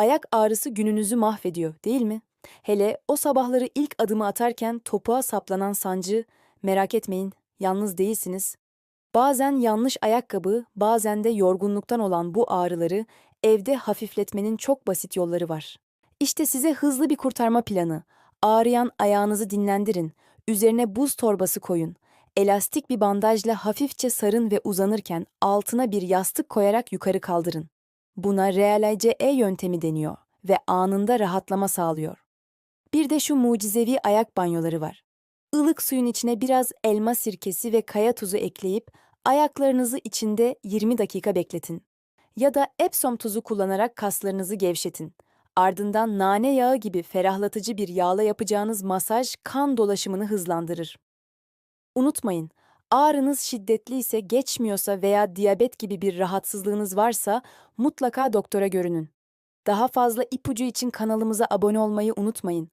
Ayak ağrısı gününüzü mahvediyor, değil mi? Hele o sabahları ilk adımı atarken topuğa saplanan sancı, merak etmeyin, yalnız değilsiniz. Bazen yanlış ayakkabı, bazen de yorgunluktan olan bu ağrıları evde hafifletmenin çok basit yolları var. İşte size hızlı bir kurtarma planı. Ağrıyan ayağınızı dinlendirin, üzerine buz torbası koyun. Elastik bir bandajla hafifçe sarın ve uzanırken altına bir yastık koyarak yukarı kaldırın. Buna Realize yöntemi deniyor ve anında rahatlama sağlıyor. Bir de şu mucizevi ayak banyoları var. Ilık suyun içine biraz elma sirkesi ve kaya tuzu ekleyip ayaklarınızı içinde 20 dakika bekletin. Ya da Epsom tuzu kullanarak kaslarınızı gevşetin. Ardından nane yağı gibi ferahlatıcı bir yağla yapacağınız masaj kan dolaşımını hızlandırır. Unutmayın, ağrınız şiddetli ise geçmiyorsa veya diyabet gibi bir rahatsızlığınız varsa mutlaka doktora görünün. Daha fazla ipucu için kanalımıza abone olmayı unutmayın.